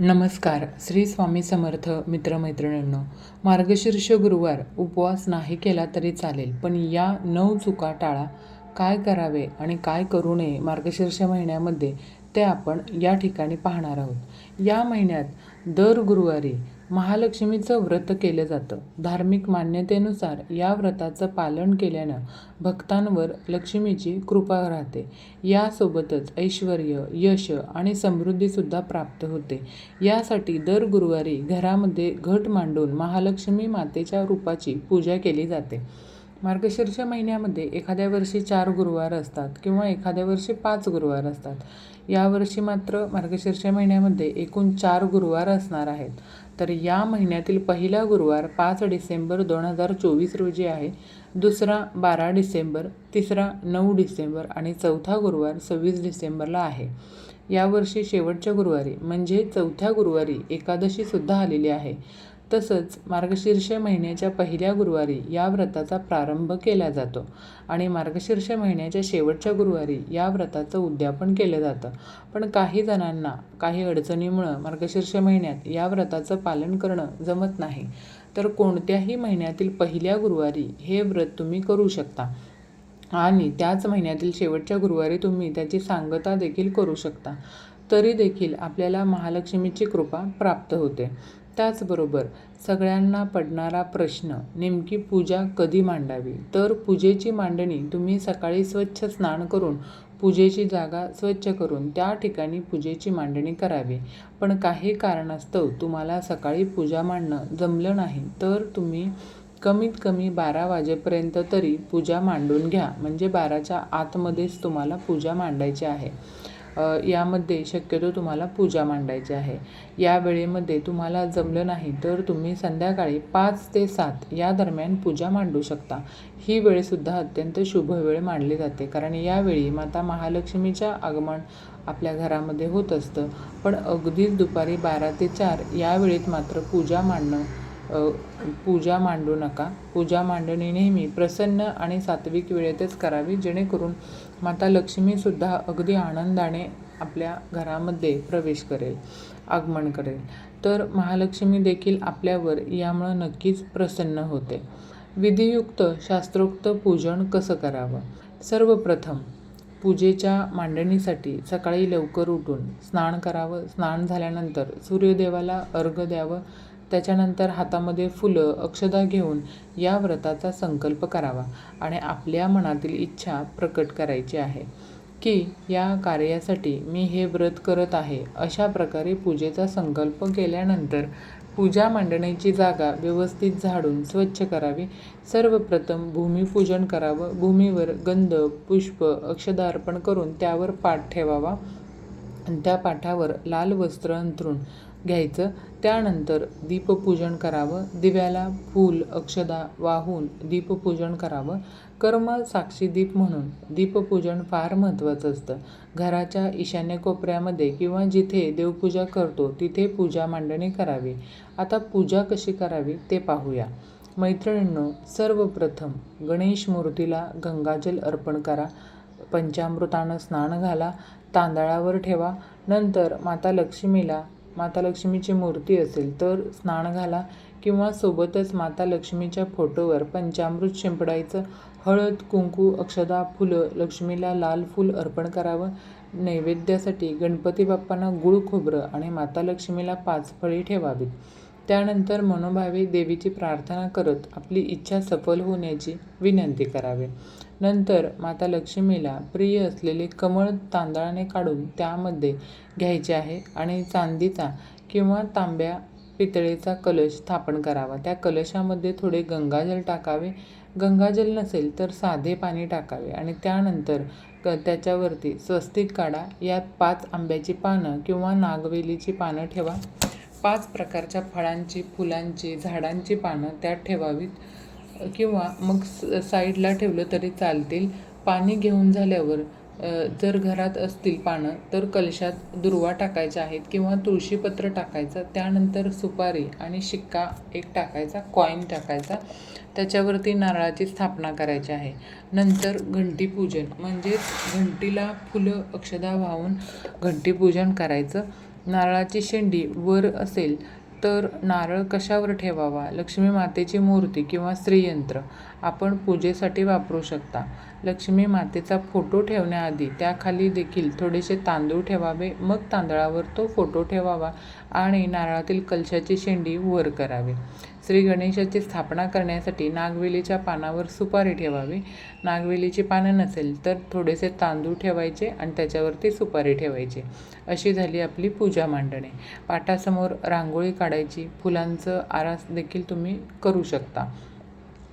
नमस्कार. श्री स्वामी समर्थ मित्रमैत्रिणींनो मार्गशीर्ष गुरुवार उपवास नाही केला तरी चालेल पण या नऊ चुका टाळा. काय करावे आणि काय करू नये मार्गशीर्ष महिन्यामध्ये ते आपण या ठिकाणी पाहणार आहोत. या महिन्यात दर गुरुवारी महालक्ष्मीचं व्रत केलं जातं. धार्मिक मान्यतेनुसार या व्रताचं पालन केल्यानं भक्तांवर लक्ष्मीची कृपा राहते. यासोबतच ऐश्वर यश आणि समृद्धीसुद्धा प्राप्त होते. यासाठी दर गुरुवारी घरामध्ये घट मांडून महालक्ष्मी मातेच्या रूपाची पूजा केली जाते. मार्गशीर्ष महिन्यामध्ये एखाद्या वर्षी चार गुरुवार असतात किंवा एखाद्या वर्षी पाच गुरुवार असतात. यावर्षी मात्र मार्गशीर्ष महिन्यामध्ये एकूण चार गुरुवार असणार आहेत. तर या महिन्यातील पहिला गुरुवार पाच डिसेंबर दोन हजार चोवीस रोजी आहे. दुसरा बारा डिसेंबर तिसरा नऊ डिसेंबर आणि चौथा गुरुवार सव्वीस डिसेंबरला आहे. यावर्षी शेवटच्या गुरुवारी म्हणजे चौथ्या गुरुवारी एकादशीसुद्धा आलेली आहे. तसंच मार्गशीर्ष महिन्याच्या पहिल्या गुरुवारी या व्रताचा प्रारंभ केला जातो आणि मार्गशीर्ष महिन्याच्या शेवटच्या गुरुवारी या व्रताचं उद्यापन केलं जातं. पण काही जणांना काही अडचणीमुळं मार्गशीर्ष महिन्यात या व्रताचं पालन करणं जमत नाही. तर कोणत्याही महिन्यातील पहिल्या गुरुवारी हे व्रत तुम्ही करू शकता आणि त्याच महिन्यातील शेवटच्या गुरुवारी तुम्ही त्याची सांगता देखील करू शकता. तरी देखील आपल्याला महालक्ष्मीची कृपा प्राप्त होते. त्याचबरोबर सगळ्यांना पडणारा प्रश्न नेमकी पूजा कधी मांडावी? तर पूजेची मांडणी तुम्ही सकाळी स्वच्छ स्नान करून पूजेची जागा स्वच्छ करून त्या ठिकाणी पूजेची मांडणी करावी. पण काही कारणास्तव तुम्हाला सकाळी पूजा मांडणं जमलं नाही तर तुम्ही कमीत कमी बारा वाजेपर्यंत तरी पूजा मांडून घ्या. म्हणजे बाराच्या आतमध्येच तुम्हाला पूजा मांडायची आहे. यामध्ये शक्यतो तुम्हाला पूजा मांडायची आहे. या वेळेमध्ये तुम्हाला जमलं नाही तर तुम्ही संध्याकाळी पाच ते सात या दरम्यान पूजा मांडू शकता. ही वेळसुद्धा अत्यंत शुभ वेळ मानली जाते कारण यावेळी माता महालक्ष्मीच्या आगमन आपल्या घरामध्ये होत असतं. पण अगदीच दुपारी बारा ते चार या वेळेत मात्र पूजा मांडणं पूजा मांडू नका. पूजा मांडणी नेहमी प्रसन्न आणि सात्विक वेळेतच करावी जेणेकरून माता लक्ष्मीसुद्धा अगदी आनंदाने आपल्या घरामध्ये प्रवेश करेल आगमन करेल. तर महालक्ष्मी देखील आपल्यावर यामुळं नक्कीच प्रसन्न होते. विधियुक्त शास्त्रोक्त पूजन कसं करावं? सर्वप्रथम पूजेच्या मांडणीसाठी सकाळी लवकर उठून स्नान करावं. स्नान झाल्यानंतर सूर्यदेवाला अर्घ द्यावं. त्याच्यानंतर हातामध्ये फुलं अक्षदा घेऊन या व्रताचा संकल्प करावा आणि आपल्या मनातील इच्छा प्रकट करायची आहे की या कार्यासाठी मी हे व्रत करत आहे अशा प्रकारे पूजेचा संकल्प केल्यानंतर पूजा मांडण्याची जागा व्यवस्थित झाडून स्वच्छ करावी. सर्वप्रथम भूमिपूजन करावं. भूमीवर गंध पुष्प अक्षदा अर्पण करून त्यावर पाठ ठेवावा. त्या पाठावर लाल वस्त्र अंथरून घ्यायचं. त्यानंतर दीपपूजन करावं दिव्याला फूल अक्षदा वाहून दीपपूजन करावं कर्म साक्षी दीप म्हणून. दीपपूजन फार महत्त्वाचं असतं. घराच्या ईशान्य कोपऱ्यामध्ये किंवा जिथे देवपूजा करतो तिथे पूजा मांडणी करावी. आता पूजा कशी करावी ते पाहूया. मैत्रिणींनो सर्वप्रथम गणेश मूर्तीला गंगाजल अर्पण करा. पंचामृतानं स्नान घाला. तांदळावर ठेवा. नंतर माता लक्ष्मीला माता लक्ष्मीची मूर्ती असेल तर स्नान घाला किंवा सोबतच माता लक्ष्मीच्या फोटोवर पंचामृत शिंपडायचं. हळद कुंकू अक्षदा फुलं लक्ष्मीला लाल फूल अर्पण करावं. नैवेद्यासाठी गणपती बाप्पांना गुळ खोबरं आणि माता लक्ष्मीला पाच फळी ठेवावीत. त्यानंतर मनोभावे देवीची प्रार्थना करत आपली इच्छा सफल होण्याची विनंती करावी. नंतर माता लक्ष्मीला प्रिय असलेले कमळ तांदळाने काढून त्यामध्ये घ्यायचे आहे आणि चांदीचा किंवा तांब्या पितळेचा कलश स्थापन करावा. त्या कलशामध्ये थोडे गंगाजल टाकावे. गंगाजल नसेल तर साधे पाणी टाकावे आणि त्यानंतर क त्याच्यावरती स्वस्तिक काढा. यात पाच आंब्याची पानं किंवा नागवेलीची पानं ठेवा. पाच प्रकारच्या फळांची फुलांची झाडांची पानं त्यात ठेवावीत. किंवा मग साईडला ठेवलं तरी चालतील. पाणी घेऊन झाल्यावर जर घरात असतील पानं तर कलशात दुर्वा टाकायच्या आहेत किंवा तुळशीपत्र टाकायचं. त्यानंतर सुपारी आणि शिक्का एक टाकायचा कॉईन टाकायचा. त्याच्यावरती नारळाची स्थापना करायची आहे. नंतर घंटीपूजन म्हणजेच घंटीला फुलं अक्षदा वाहून घंटीपूजन करायचं. नारळाची शेंडी वर असेल तर नारळ कशावर ठेवावा? लक्ष्मी मातेची मूर्ती किंवा श्रीयंत्र आपण पूजेसाठी वापरू शकता. लक्ष्मी मातेचा फोटो ठेवण्याआधी त्याखाली देखील थोडेसे तांदूळ ठेवावे मग तांदळावर तो फोटो ठेवावा आणि नारळातील कलशाची शेंडी वर करावी. श्री गणेशाची स्थापना करण्यासाठी नागवेलीच्या पानावर सुपारी ठेवावी. नागवेलीची पानं नसेल तर थोडेसे तांदूळ ठेवायचे आणि त्याच्यावरती सुपारी ठेवायची. अशी झाली आपली पूजा मांडणे. पाटासमोर रांगोळी काढायची. फुलांचं आरास देखील तुम्ही करू शकता.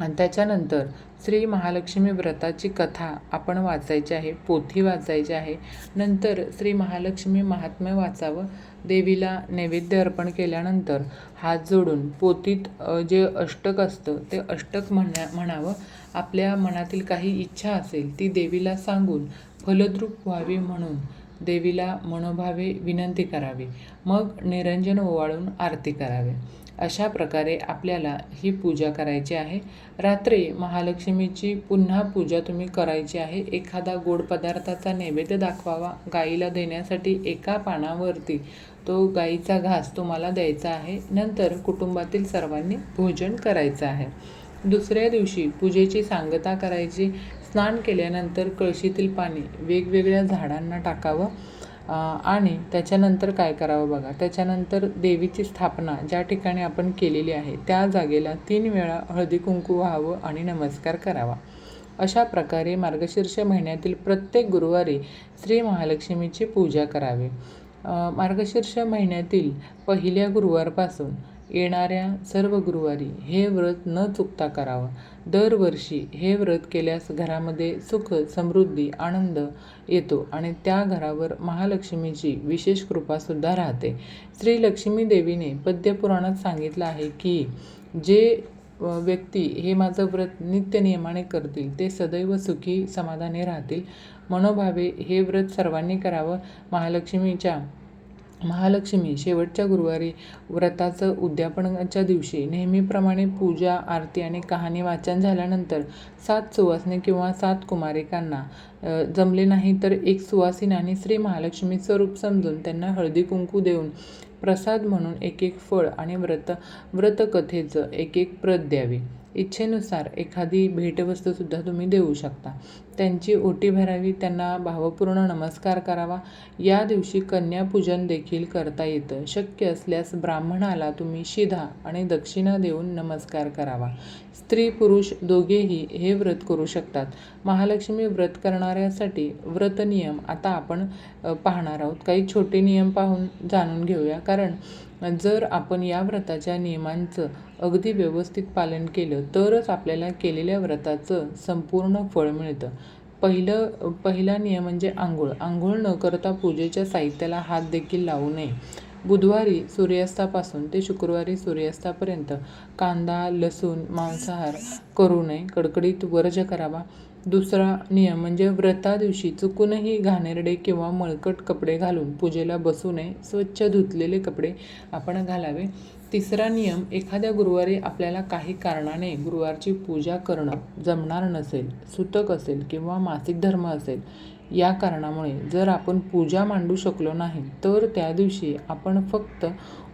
आणि त्याच्यानंतर श्री महालक्ष्मी व्रताची कथा आपण वाचायची आहे पोथी वाचायची आहे. नंतर श्री महालक्ष्मी महात्म्य वाचावं. देवीला नैवेद्य अर्पण केल्यानंतर हात जोडून पोथीत जे अष्टक असतं ते अष्टक म्हणा म्हणावं. आपल्या मनातील काही इच्छा असेल ती देवीला सांगून फलद्रूप व्हावी म्हणून देवीला मनोभावे विनंती करावी. मग निरंजन ओवाळून आरती करावी. अशा प्रकारे आपल्याला ही पूजा करायची आहे. रात्री महालक्ष्मीची पुन्हा पूजा तुम्ही करायची आहे. एखादा गोड पदार्थाचा नैवेद्य दाखवावा. गाईला देण्यासाठी एका पानावरती तो गाईचा घास तुम्हाला द्यायचा आहे. नंतर कुटुंबातील सर्वांनी भोजन करायचं आहे. दुसऱ्या दिवशी पूजेची सांगता करायची. स्नान केल्यानंतर कळशीतील पाणी वेगवेगळ्या झाडांना टाकावं. आणि त्याच्यानंतर काय करावं बघा? त्याच्यानंतर देवीची स्थापना ज्या ठिकाणी आपण केलेली आहे त्या जागेला तीन वेळा हळदी कुंकू व्हावं आणि नमस्कार करावा. अशा प्रकारे मार्गशीर्ष महिन्यातील प्रत्येक गुरुवारी श्री महालक्ष्मीची पूजा करावी. मार्गशीर्ष महिन्यातील पहिल्या गुरुवारपासून येणाऱ्या सर्व गुरुवारी हे व्रत न चुकता करावं. दरवर्षी हे व्रत केल्यास घरामध्ये सुख समृद्धी आनंद येतो आणि त्या घरावर महालक्ष्मीची विशेष कृपासुद्धा राहते. श्री लक्ष्मी देवीने पद्यपुराणात सांगितलं आहे की जे व्यक्ती हे माझं व्रत नित्यनियमाने करतील ते सदैव सुखी समाधानी राहतील. मनोभावे हे व्रत सर्वांनी करावं. महालक्ष्मीच्या महालक्ष्मी शेवटच्या गुरुवारी व्रताचं उद्यापनाच्या दिवशी नेहमीप्रमाणे पूजा आरती आणि कहाणी वाचन झाल्यानंतर सात सुवासने किंवा सात कुमारिकांना जमले नाही तर एक सुवासीन आणि श्री महालक्ष्मी स्वरूप समजून त्यांना हळदी कुंकू देऊन प्रसाद म्हणून एक एक फळ आणि व्रत व्रतकथेचं एक एक प्रत द्यावी. इच्छेनुसार एखादी भेटवस्तूसुद्धा तुम्ही देऊ शकता. त्यांची ओटी भरावी त्यांना भावपूर्ण नमस्कार करावा. या दिवशी कन्यापूजन देखील करता येतं. शक्य असल्यास ब्राह्मणाला तुम्ही शिधा आणि दक्षिणा देऊन नमस्कार करावा. स्त्री पुरुष दोघेही हे व्रत करू शकतात. महालक्ष्मी व्रत करणाऱ्यासाठी व्रत नियम आता आपण पाहणार आहोत. काही छोटे नियम पाहून जाणून घेऊया. कारण जर आपण या व्रताच्या नियमांचं अगदी व्यवस्थित पालन केलं तरच आपल्याला केलेल्या व्रताचं संपूर्ण फळ मिळतं. पहिलं पहिला नियम म्हणजे आंघोळ. आंघोळ न करता पूजेच्या साहित्याला हात देखील लावू नये. बुधवारी सूर्यास्तापासून ते शुक्रवारी सूर्यास्तापर्यंत कांदा लसूण मांसाहार करू नये. कडकडीत वर्ज करावा. दुसरा नियम म्हणजे व्रता दिवशी चुकूनही घाणेरडे किंवा मळकट कपडे घालून पूजेला बसू नये. स्वच्छ धुतलेले कपडे आपण घालावे. तिसरा नियम एखाद्या गुरुवारी आपल्याला काही कारणाने गुरुवारची पूजा करणं जमणार नसेल सुतक असेल किंवा मासिक धर्म असेल या कारणामुळे जर आपण पूजा मांडू शकलो नाही तर त्या दिवशी आपण फक्त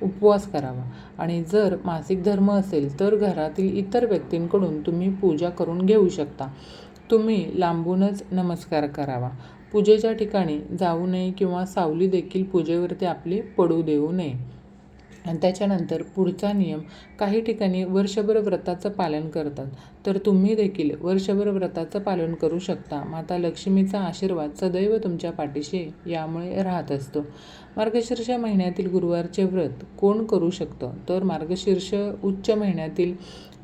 उपवास करावा. आणि जर मासिक धर्म असेल तर घरातील इतर व्यक्तींकडून तुम्ही पूजा करून घेऊ शकता. तुम्ही लांबूनच नमस्कार करावा. पूजेच्या ठिकाणी जाऊ नये किंवा सावली देखील पूजेवरती आपली पडू देऊ नये. आणि त्याच्यानंतर पुढचा नियम काही ठिकाणी वर्षभर व्रताचं पालन करतात. तर तुम्ही देखील वर्षभर व्रताचं पालन करू शकता. माता लक्ष्मीचा आशीर्वाद सदैव तुमच्या पाठीशी यामुळे राहत असतो. मार्गशीर्ष महिन्यातील गुरुवारचे व्रत कोण करू शकतं? तर मार्गशीर्ष उच्च महिन्यातील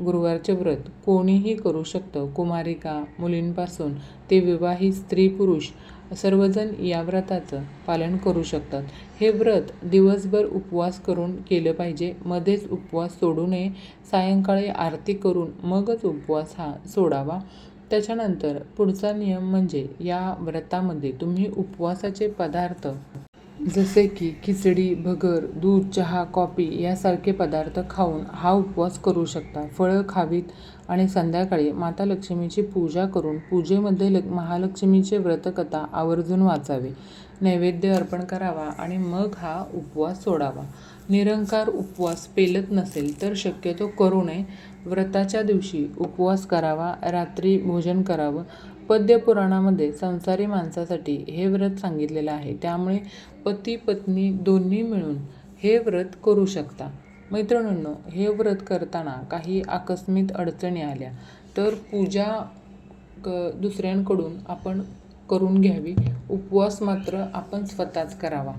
गुरुवारचे व्रत. कोणीही करू शकतं. कुमारिका मुलींपासून ते विवाहित स्त्री पुरुष सर्वजण या व्रताचं पालन करू शकतात. हे व्रत दिवसभर उपवास करून केलं पाहिजे. मध्येच उपवास सोडू नये. सायंकाळी आरती करून मगच उपवास हा सोडावा. त्याच्यानंतर पुढचा नियम म्हणजे या व्रतामध्ये तुम्ही उपवासाचे पदार्थ जसे की खिचडी भगर दूध चहा कॉफी यासारखे पदार्थ खाऊन हा उपवास करू शकता. फळं खावीत आणि संध्याकाळी माता लक्ष्मीची पूजा करून पूजेमध्ये ल महालक्ष्मीचे व्रतकथा आवर्जून वाचावे. नैवेद्य अर्पण करावा आणि मग हा उपवास सोडावा. निरंकार उपवास पेलत नसेल तर शक्यतो करू नये. व्रताच्या दिवशी उपवास करावा रात्री भोजन करावं पद्यपुराणामध्ये संसारी माणसासाठी हे व्रत सांगितलेलं आहे. त्यामुळे पती पत्नी दोन्ही मिळून हे व्रत करू शकता. मैत्रिणींनो हे व्रत करताना काही आकस्मिक अडचणी आल्या तर पूजा क दुसऱ्यांकडून आपण करून घ्यावी. उपवास मात्र आपण स्वतःच करावा.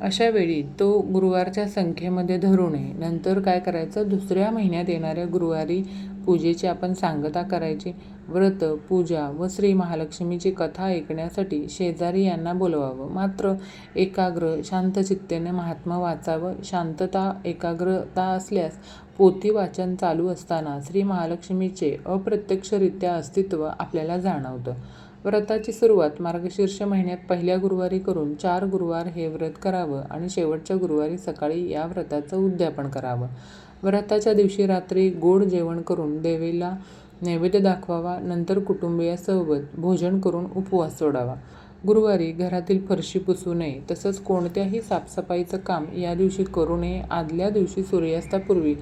अशा वेळी तो गुरुवारच्या संख्येमध्ये धरू नये. नंतर काय करायचं? दुसऱ्या महिन्यात येणाऱ्या गुरुवारी पूजेची आपण सांगता करायची. व्रत पूजा व श्री महालक्ष्मीची कथा ऐकण्यासाठी शेजारी यांना बोलवावं. मात्र एकाग्र शांतचित्तेने महात्मा वाचावं. शांतता एकाग्रता असल्यास पोथी वाचन चालू असताना श्री महालक्ष्मीचे अप्रत्यक्षरित्या अस्तित्व आपल्याला जाणवतं. व्रताची सुरुवात मार्गशीर्ष महिन्यात पहिल्या गुरुवारी करून चार गुरुवार हे व्रत करावं आणि शेवटच्या गुरुवारी सकाळी या व्रताचं उद्यापन करावं. व्रताच्या दिवशी रात्री गोड जेवण करून देवीला नैवेद्य दाखवावा नंतर कुटुंबियासोबत भोजन करून उपवास सोडावा. गुरुवारी घरातील फरशी पुसू नये तसंच कोणत्याही साफसफाईचं काम या दिवशी करू नये. आदल्या दिवशी सूर्यास्तापूर्वी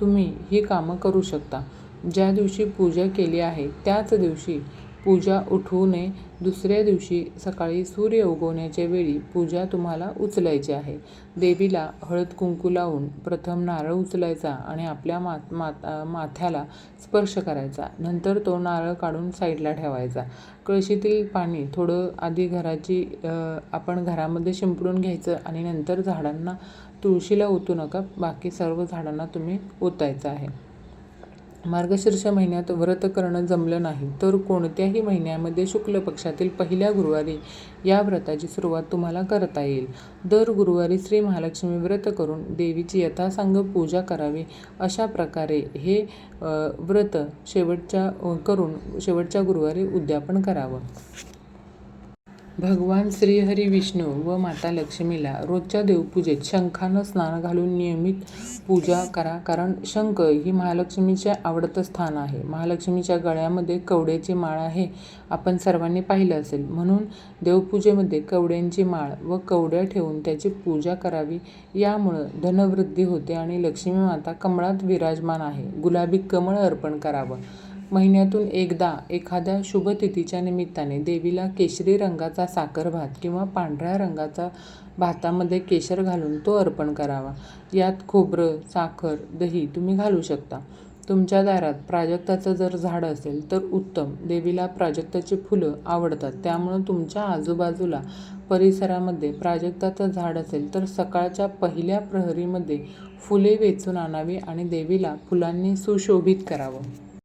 तुम्ही ही कामं करू शकता. ज्या दिवशी पूजा केली आहे त्याच दिवशी पूजा उठवू दुसऱ्या दिवशी सकाळी सूर्य उगवण्याच्या वेळी पूजा तुम्हाला उचलायची आहे. देवीला हळद कुंकू लावून प्रथम नारळ उचलायचा आणि आपल्या मात माता माथ्याला स्पर्श करायचा. नंतर तो नारळ काढून साईडला ठेवायचा. कळशीतील पाणी थोडं आधी घराची आपण घरामध्ये शिंपडून घ्यायचं आणि नंतर झाडांना तुळशीला ओतू नका. बाकी सर्व झाडांना तुम्ही ओतायचं आहे. मार्गशीर्ष महिन्यात व्रत करणं जमलं नाही तर कोणत्याही महिन्यामध्ये शुक्ल पक्षातील पहिल्या गुरुवारी या व्रताची सुरुवात तुम्हाला करता येईल. दर गुरुवारी श्री महालक्ष्मी व्रत करून देवीची यथासांग पूजा करावी अशा प्रकारे हे व्रत शेवटच्या करून शेवटच्या गुरुवारी उद्यापन करावं. भगवान श्रीहरी विष्णू व माता लक्ष्मीला रोजच्या देवपूजेत शंखानं स्नान घालून नियमित पूजा करा. कारण शंख ही महालक्ष्मीचे आवडतं स्थान आहे. महालक्ष्मीच्या गळ्यामध्ये कवड्याची माळ आहे. आपण सर्वांनी पाहिलं असेल. म्हणून देवपूजेमध्ये कवड्यांची माळ व कवड्या ठेवून त्याची पूजा करावी. यामुळं धनवृद्धी होते आणि लक्ष्मी माता कमळात विराजमान आहे. गुलाबी कमळ अर्पण करावं. महिन्यातून एकदा एखाद्या शुभतिथीच्या निमित्ताने देवीला केशरी रंगाचा साखर भात किंवा पांढऱ्या रंगाचा भातामध्ये केशर घालून तो अर्पण करावा. यात खोबरं साखर दही तुम्ही घालू शकता. तुमच्या दारात प्राजक्ताचं जर झाड असेल तर उत्तम. देवीला प्राजक्ताची फुलं आवडतात. त्यामुळं तुमच्या आजूबाजूला परिसरामध्ये प्राजक्ताचं झाड असेल तर सकाळच्या पहिल्या प्रहरीमध्ये फुले वेचून आणावी आणि देवीला फुलांनी सुशोभित करावं.